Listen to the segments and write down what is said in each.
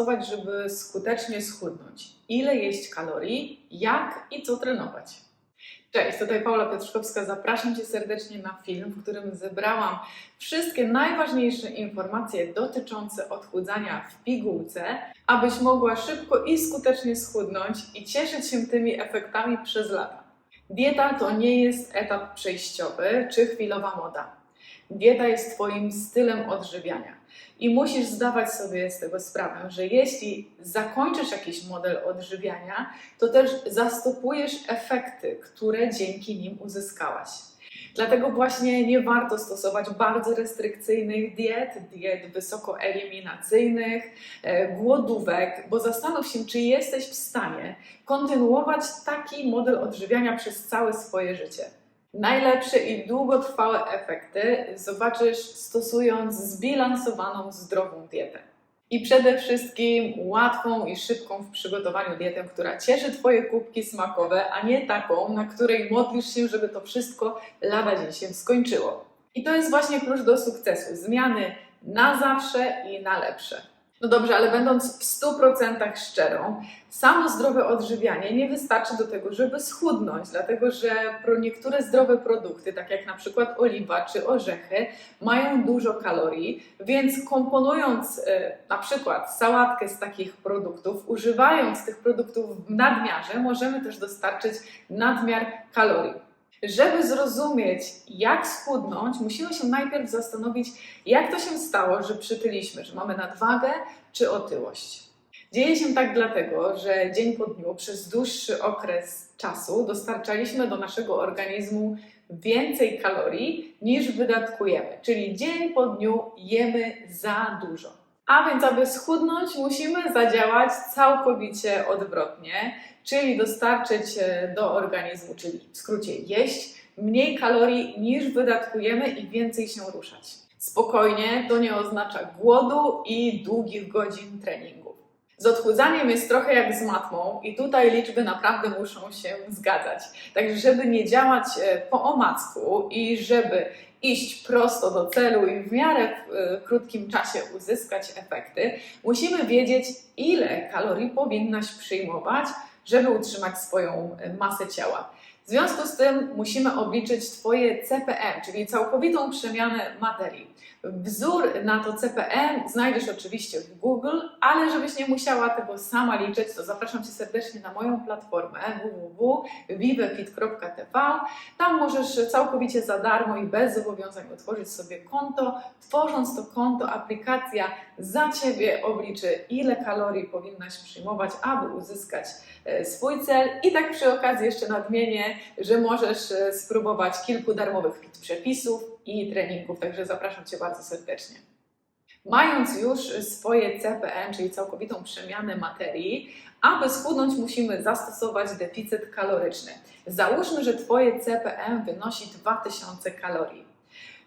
Zastosować, żeby skutecznie schudnąć? Ile jeść kalorii? Jak i co trenować? Cześć, tutaj Paula Piotrkowska. Zapraszam Cię serdecznie na film, w którym zebrałam wszystkie najważniejsze informacje dotyczące odchudzania w pigułce, abyś mogła szybko i skutecznie schudnąć i cieszyć się tymi efektami przez lata. Dieta to nie jest etap przejściowy czy chwilowa moda. Dieta jest Twoim stylem odżywiania. I musisz zdawać sobie z tego sprawę, że jeśli zakończysz jakiś model odżywiania, to też zastopujesz efekty, które dzięki nim uzyskałaś. Dlatego właśnie nie warto stosować bardzo restrykcyjnych diet, diet wysoko eliminacyjnych, e, głodówek, bo zastanów się, czy jesteś w stanie kontynuować taki model odżywiania przez całe swoje życie. Najlepsze i długotrwałe efekty zobaczysz stosując zbilansowaną, zdrową dietę. I przede wszystkim łatwą i szybką w przygotowaniu dietę, która cieszy Twoje kubki smakowe, a nie taką, na której modlisz się, żeby to wszystko lada dzień się skończyło. I to jest właśnie klucz do sukcesu. Zmiany na zawsze i na lepsze. No dobrze, ale będąc w 100% szczerą, samo zdrowe odżywianie nie wystarczy do tego, żeby schudnąć, dlatego że niektóre zdrowe produkty, tak jak na przykład oliwa czy orzechy, mają dużo kalorii, więc komponując e, na przykład sałatkę z takich produktów, używając tych produktów w nadmiarze, możemy też dostarczyć nadmiar kalorii. Żeby zrozumieć, jak schudnąć, musimy się najpierw zastanowić, jak to się stało, że przytyliśmy, że mamy nadwagę czy otyłość. Dzieje się tak dlatego, że dzień po dniu przez dłuższy okres czasu dostarczaliśmy do naszego organizmu więcej kalorii niż wydatkujemy, czyli dzień po dniu jemy za dużo. A więc, aby schudnąć, musimy zadziałać całkowicie odwrotnie, czyli dostarczyć e, do organizmu, czyli w skrócie jeść mniej kalorii niż wydatkujemy i więcej się ruszać. Spokojnie, to nie oznacza głodu i długich godzin treningów. Z odchudzaniem jest trochę jak z matmą i tutaj liczby naprawdę muszą się zgadzać. Także żeby nie działać e, po omacku i żeby iść prosto do celu i w miarę w e, krótkim czasie uzyskać efekty, musimy wiedzieć, ile kalorii powinnaś przyjmować, żeby utrzymać swoją e, masę ciała. W związku z tym musimy obliczyć Twoje CPM, czyli całkowitą przemianę materii. Wzór na to CPM znajdziesz oczywiście w Google, ale żebyś nie musiała tego sama liczyć, to zapraszam Cię serdecznie na moją platformę www.vivefit.tv. Tam możesz całkowicie za darmo i bez zobowiązań otworzyć sobie konto. Tworząc to konto, aplikacja za Ciebie obliczy, ile kalorii powinnaś przyjmować, aby uzyskać e, swój cel. I tak przy okazji jeszcze nadmienię, że możesz e, spróbować kilku darmowych fit przepisów i treningów, także zapraszam Cię bardzo serdecznie. Mając już swoje CPM, czyli całkowitą przemianę materii, aby schudnąć musimy zastosować deficyt kaloryczny. Załóżmy, że Twoje CPM wynosi 2000 kalorii.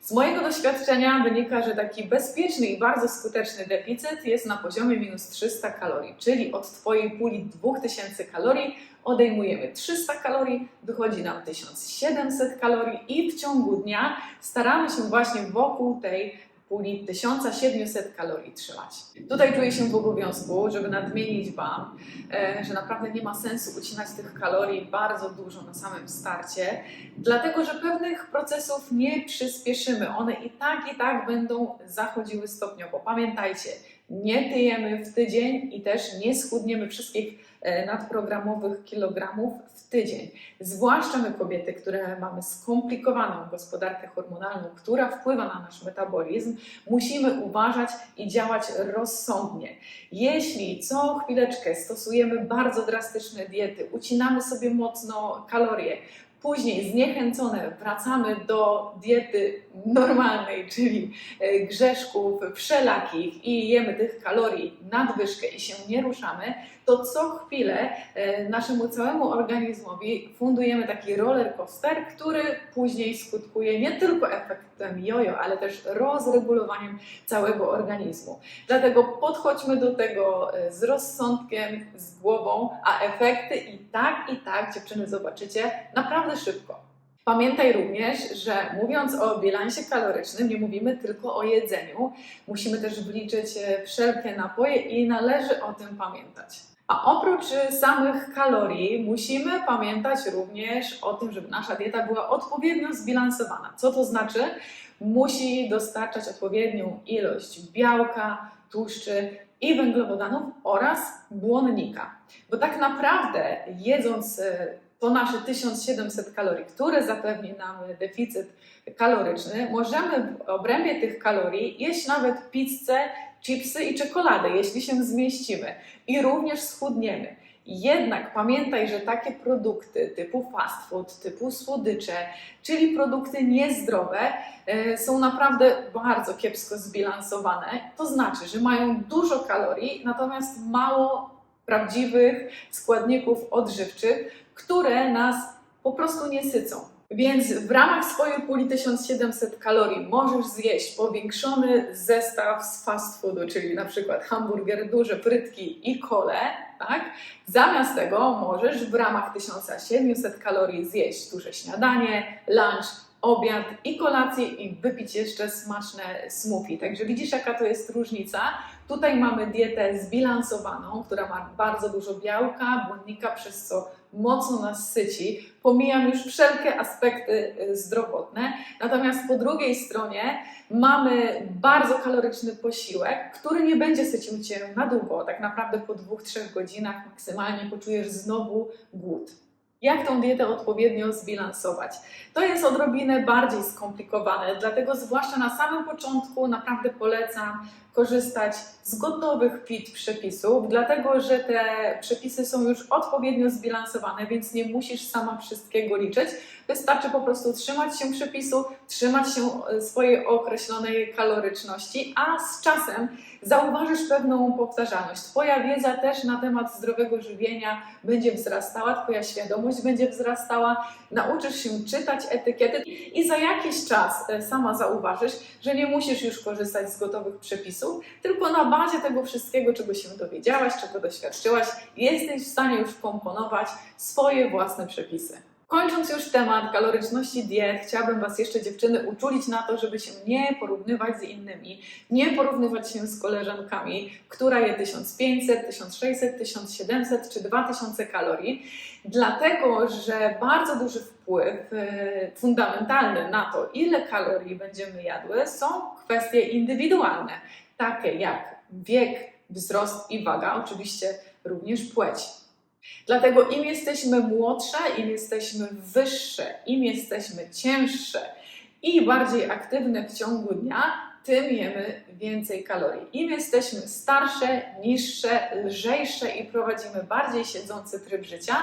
Z mojego doświadczenia wynika, że taki bezpieczny i bardzo skuteczny deficyt jest na poziomie minus 300 kalorii, czyli od Twojej puli 2000 kalorii odejmujemy 300 kalorii, wychodzi nam 1700 kalorii i w ciągu dnia staramy się właśnie wokół tej puli 1700 kalorii trzymać. Tutaj czuję się w obowiązku, żeby nadmienić Wam, e, że naprawdę nie ma sensu ucinać tych kalorii bardzo dużo na samym starcie, dlatego że pewnych procesów nie przyspieszymy. One i tak, i tak będą zachodziły stopniowo. Pamiętajcie, nie tyjemy w tydzień i też nie schudniemy wszystkich nadprogramowych kilogramów w tydzień. Zwłaszcza my kobiety, które mamy skomplikowaną gospodarkę hormonalną, która wpływa na nasz metabolizm, musimy uważać i działać rozsądnie. Jeśli co chwileczkę stosujemy bardzo drastyczne diety, ucinamy sobie mocno kalorie, Później zniechęcone wracamy do diety normalnej, czyli e, grzeszków wszelakich i jemy tych kalorii nadwyżkę i się nie ruszamy, to co chwilę e, naszemu całemu organizmowi fundujemy taki roller coaster, który później skutkuje nie tylko efektem jojo, ale też rozregulowaniem całego organizmu. Dlatego podchodźmy do tego e, z rozsądkiem, z głową, a efekty i tak, i tak, dziewczyny, zobaczycie naprawdę szybko. Pamiętaj również, że mówiąc o bilansie kalorycznym, nie mówimy tylko o jedzeniu. Musimy też wliczyć e, wszelkie napoje i należy o tym pamiętać. A oprócz e, samych kalorii, musimy pamiętać również o tym, żeby nasza dieta była odpowiednio zbilansowana. Co to znaczy? Musi dostarczać odpowiednią ilość białka, tłuszczy i węglowodanów oraz błonnika. Bo tak naprawdę jedząc e, to nasze 1700 kalorii, które zapewni nam deficyt kaloryczny, możemy w obrębie tych kalorii jeść nawet pizzę, chipsy i czekoladę, jeśli się zmieścimy i również schudniemy. Jednak pamiętaj, że takie produkty typu fast food, typu słodycze, czyli produkty niezdrowe, e, są naprawdę bardzo kiepsko zbilansowane. To znaczy, że mają dużo kalorii, natomiast mało prawdziwych składników odżywczych, które nas po prostu nie sycą. Więc w ramach swojej puli 1700 kalorii możesz zjeść powiększony zestaw z fast foodu, czyli na przykład hamburger, duże frytki i kole, tak? Zamiast tego możesz w ramach 1700 kalorii zjeść duże śniadanie, lunch, obiad i kolację i wypić jeszcze smaczne smoothie. Także widzisz, jaka to jest różnica. Tutaj mamy dietę zbilansowaną, która ma bardzo dużo białka, błonnika, przez co mocno nas syci. Pomijam już wszelkie aspekty y, zdrowotne. Natomiast po drugiej stronie mamy bardzo kaloryczny posiłek, który nie będzie sycił Cię na długo. Tak naprawdę po dwóch, trzech godzinach maksymalnie poczujesz znowu głód. Jak tą dietę odpowiednio zbilansować? To jest odrobinę bardziej skomplikowane, dlatego zwłaszcza na samym początku naprawdę polecam korzystać z gotowych fit przepisów, dlatego że te przepisy są już odpowiednio zbilansowane, więc nie musisz sama wszystkiego liczyć. Wystarczy po prostu trzymać się przepisu, trzymać się e, swojej określonej kaloryczności, a z czasem zauważysz pewną powtarzalność. Twoja wiedza też na temat zdrowego żywienia będzie wzrastała, Twoja świadomość będzie wzrastała, nauczysz się czytać etykiety i za jakiś czas e, sama zauważysz, że nie musisz już korzystać z gotowych przepisów, tylko na bazie tego wszystkiego, czego się dowiedziałaś, czego doświadczyłaś, jesteś w stanie już komponować swoje własne przepisy. Kończąc już temat kaloryczności diet, chciałabym Was jeszcze dziewczyny uczulić na to, żeby się nie porównywać z innymi, nie porównywać się z koleżankami, która je 1500, 1600, 1700 czy 2000 kalorii, dlatego że bardzo duży wpływ e, fundamentalny na to, ile kalorii będziemy jadły, są kwestie indywidualne, takie jak wiek, wzrost i waga, oczywiście również płeć. Dlatego im jesteśmy młodsze, im jesteśmy wyższe, im jesteśmy cięższe i bardziej aktywne w ciągu dnia, tym jemy więcej kalorii. Im jesteśmy starsze, niższe, lżejsze i prowadzimy bardziej siedzący tryb życia,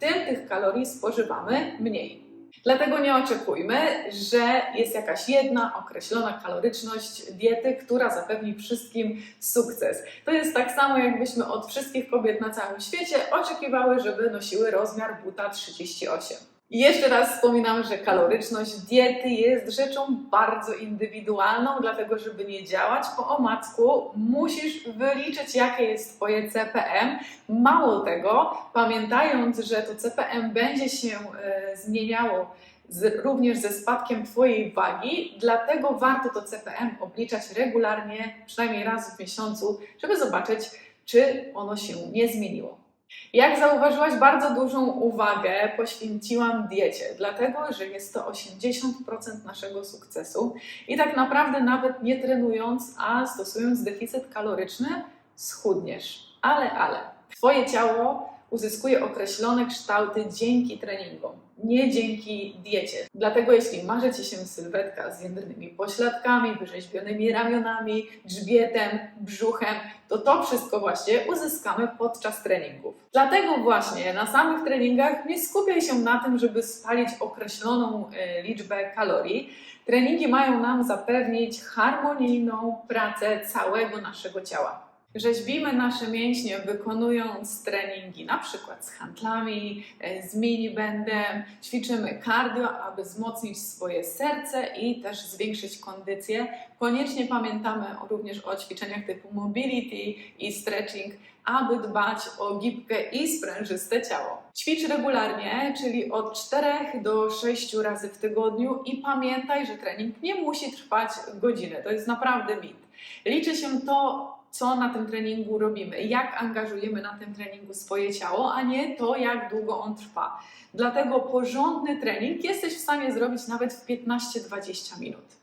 tym tych kalorii spożywamy mniej. Dlatego nie oczekujmy, że jest jakaś jedna określona kaloryczność diety, która zapewni wszystkim sukces. To jest tak samo, jakbyśmy od wszystkich kobiet na całym świecie oczekiwały, żeby nosiły rozmiar buta 38. I jeszcze raz wspominam, że kaloryczność diety jest rzeczą bardzo indywidualną, dlatego żeby nie działać po omacku, musisz wyliczyć, jakie jest Twoje CPM. Mało tego, pamiętając, że to CPM będzie się e, zmieniało z, również ze spadkiem Twojej wagi, dlatego warto to CPM obliczać regularnie, przynajmniej raz w miesiącu, żeby zobaczyć, czy ono się nie zmieniło. Jak zauważyłaś, bardzo dużą uwagę poświęciłam diecie, dlatego że jest to 80% naszego sukcesu i tak naprawdę nawet nie trenując, a stosując deficyt kaloryczny, schudniesz. Ale, ale, Twoje ciało uzyskuje określone kształty dzięki treningom, nie dzięki diecie. Dlatego jeśli marzy Ci się sylwetka z jędrnymi pośladkami, wyrzeźbionymi ramionami, grzbietem, brzuchem, to to wszystko właśnie uzyskamy podczas treningów. Dlatego właśnie na samych treningach nie skupiaj się na tym, żeby spalić określoną e, liczbę kalorii. Treningi mają nam zapewnić harmonijną pracę całego naszego ciała. Rzeźbimy nasze mięśnie wykonując treningi na przykład z handlami, e, z minibandem, ćwiczymy cardio, aby wzmocnić swoje serce i też zwiększyć kondycję. Koniecznie pamiętamy również o ćwiczeniach typu mobility i stretching, aby dbać o gibkę i sprężyste ciało. Ćwicz regularnie, czyli od 4 do 6 razy w tygodniu i pamiętaj, że trening nie musi trwać godzinę. To jest naprawdę mit. Liczy się to, co na tym treningu robimy, jak angażujemy na tym treningu swoje ciało, a nie to, jak długo on trwa. Dlatego porządny trening jesteś w stanie zrobić nawet w 15-20 minut.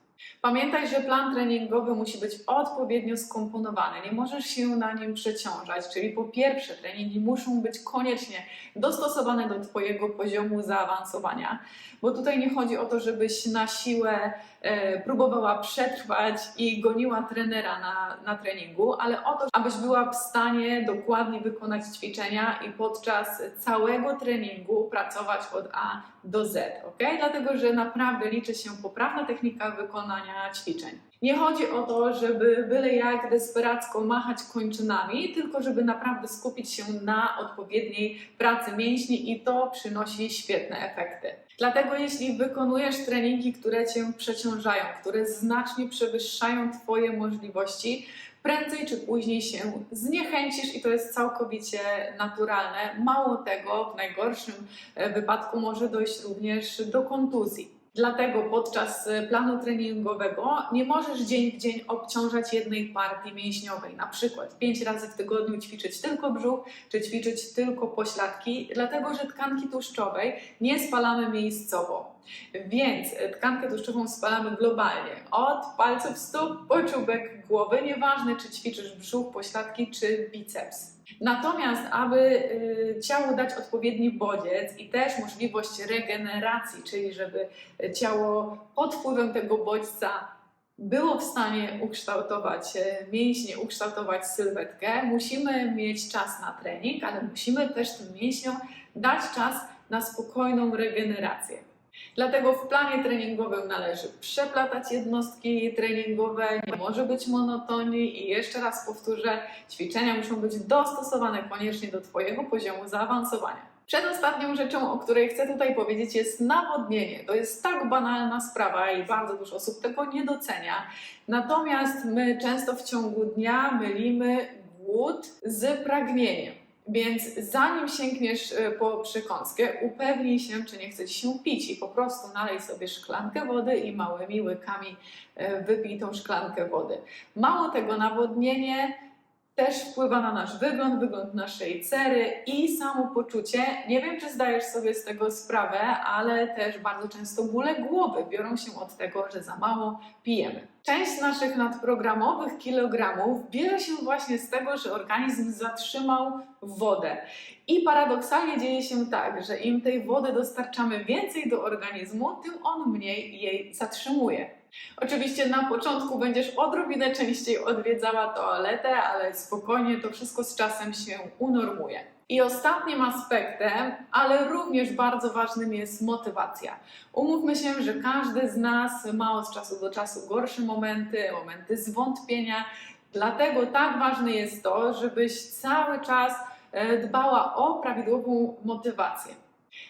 Pamiętaj, że plan treningowy musi być odpowiednio skomponowany. Nie możesz się na nim przeciążać, czyli po pierwsze, treningi muszą być koniecznie dostosowane do Twojego poziomu zaawansowania, bo tutaj nie chodzi o to, żebyś na siłę e, próbowała przetrwać i goniła trenera na, na treningu, ale o to, abyś była w stanie dokładnie wykonać ćwiczenia i podczas całego treningu pracować od A do Z, ok? Dlatego, że naprawdę liczy się poprawna technika wykonania ćwiczeń. Nie chodzi o to, żeby byle jak desperacko machać kończynami, tylko żeby naprawdę skupić się na odpowiedniej pracy mięśni i to przynosi świetne efekty. Dlatego jeśli wykonujesz treningi, które Cię przeciążają, które znacznie przewyższają Twoje możliwości, prędzej czy później się zniechęcisz i to jest całkowicie naturalne. Mało tego, w najgorszym e, wypadku może dojść również do kontuzji. Dlatego podczas e, planu treningowego nie możesz dzień w dzień obciążać jednej partii mięśniowej. Na przykład 5 razy w tygodniu ćwiczyć tylko brzuch, czy ćwiczyć tylko pośladki, dlatego że tkanki tłuszczowej nie spalamy miejscowo. Więc e, tkankę tłuszczową spalamy globalnie. Od palców stóp po czubek głowy, nieważne czy ćwiczysz brzuch, pośladki czy biceps. Natomiast, aby y, ciału dać odpowiedni bodziec i też możliwość regeneracji, czyli żeby ciało pod wpływem tego bodźca było w stanie ukształtować e, mięśnie, ukształtować sylwetkę, musimy mieć czas na trening, ale musimy też tym mięśniom dać czas na spokojną regenerację. Dlatego w planie treningowym należy przeplatać jednostki treningowe, nie może być monotonii i jeszcze raz powtórzę, ćwiczenia muszą być dostosowane koniecznie do Twojego poziomu zaawansowania. Przedostatnią rzeczą, o której chcę tutaj powiedzieć, jest nawodnienie. To jest tak banalna sprawa i bardzo dużo osób tego nie docenia. Natomiast my często w ciągu dnia mylimy głód z pragnieniem. Więc zanim sięgniesz e, po przekąskę, upewnij się, czy nie chce ci się pić i po prostu nalej sobie szklankę wody i małymi łykami e, wypij tą szklankę wody. Mało tego, nawodnienie też wpływa na nasz wygląd, wygląd naszej cery i samopoczucie. Nie wiem, czy zdajesz sobie z tego sprawę, ale też bardzo często bóle głowy biorą się od tego, że za mało pijemy. Część naszych nadprogramowych kilogramów bierze się właśnie z tego, że organizm zatrzymał wodę. I paradoksalnie dzieje się tak, że im tej wody dostarczamy więcej do organizmu, tym on mniej jej zatrzymuje. Oczywiście na początku będziesz odrobinę częściej odwiedzała toaletę, ale spokojnie to wszystko z czasem się unormuje. I ostatnim aspektem, ale również bardzo ważnym jest motywacja. Umówmy się, że każdy z nas ma od czasu do czasu gorsze momenty, momenty zwątpienia. Dlatego tak ważne jest to, żebyś cały czas e, dbała o prawidłową motywację.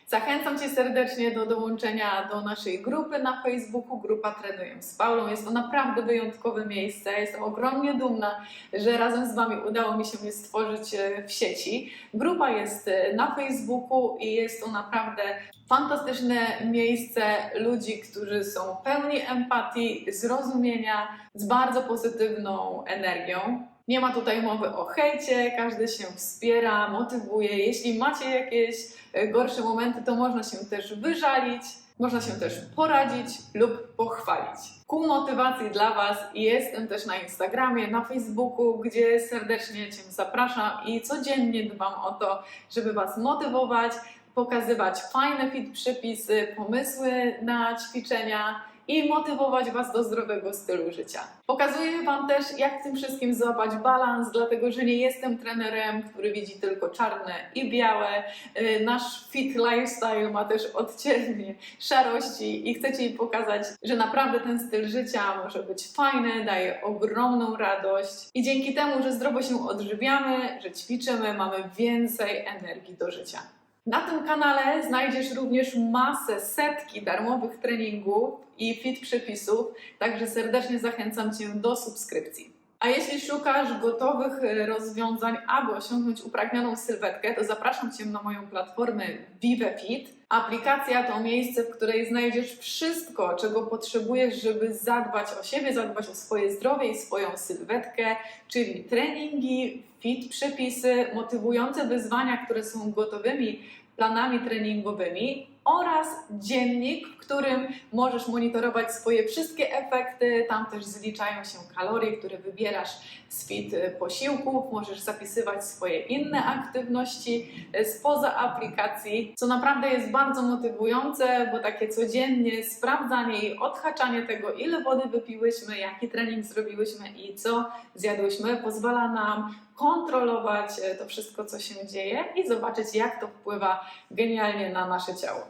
Zachęcam Cię serdecznie do dołączenia do naszej grupy na Facebooku, grupa Trenuję z Paulą. Jest to naprawdę wyjątkowe miejsce. Jestem ogromnie dumna, że razem z Wami udało mi się je stworzyć e, w sieci. Grupa jest e, na Facebooku i jest to naprawdę fantastyczne miejsce ludzi, którzy są pełni empatii, zrozumienia, z bardzo pozytywną energią. Nie ma tutaj mowy o hejcie, każdy się wspiera, motywuje. Jeśli macie jakieś e, gorsze momenty, to można się też wyżalić, można się też poradzić lub pochwalić. Ku motywacji dla Was jestem też na Instagramie, na Facebooku, gdzie serdecznie Cię zapraszam i codziennie dbam o to, żeby Was motywować, pokazywać fajne fit przepisy, pomysły na ćwiczenia i motywować Was do zdrowego stylu życia. Pokazuję Wam też, jak w tym wszystkim złapać balans, dlatego że nie jestem trenerem, który widzi tylko czarne i białe. Yy, Nasz fit lifestyle ma też odcienie szarości i chcę Ci pokazać, że naprawdę ten styl życia może być fajny, daje ogromną radość i dzięki temu, że zdrowo się odżywiamy, że ćwiczymy, mamy więcej energii do życia. Na tym kanale znajdziesz również masę, setki darmowych treningów i fit przepisów, także serdecznie zachęcam Cię do subskrypcji. A jeśli szukasz gotowych e, rozwiązań, aby osiągnąć upragnioną sylwetkę, to zapraszam Cię na moją platformę ViveFit. Aplikacja to miejsce, w której znajdziesz wszystko, czego potrzebujesz, żeby zadbać o siebie, zadbać o swoje zdrowie i swoją sylwetkę, czyli treningi, fit przepisy, motywujące wyzwania, które są gotowymi planami treningowymi oraz dziennik, w którym możesz monitorować swoje wszystkie efekty. Tam też zliczają się kalorie, które wybierasz z fit posiłków. Możesz zapisywać swoje inne aktywności e, spoza aplikacji, co naprawdę jest bardzo motywujące, bo takie codziennie sprawdzanie i odhaczanie tego, ile wody wypiłyśmy, jaki trening zrobiłyśmy i co zjadłyśmy, pozwala nam kontrolować e, to wszystko, co się dzieje i zobaczyć, jak to wpływa genialnie na nasze ciało.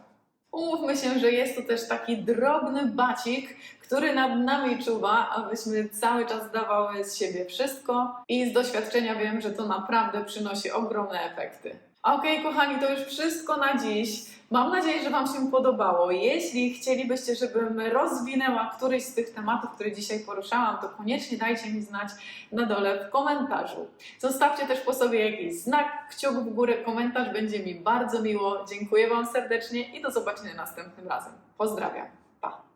Umówmy się, że jest to też taki drobny bacik, który nad nami czuwa, abyśmy cały czas dawały z siebie wszystko i z doświadczenia wiem, że to naprawdę przynosi ogromne efekty. Okej, kochani, to już wszystko na dziś. Mam nadzieję, że Wam się podobało. Jeśli chcielibyście, żebym rozwinęła któryś z tych tematów, które dzisiaj poruszałam, to koniecznie dajcie mi znać na dole w komentarzu. Zostawcie też po sobie jakiś znak, kciuk w górę, komentarz, będzie mi bardzo miło. Dziękuję Wam serdecznie i do zobaczenia następnym razem. Pozdrawiam. Pa!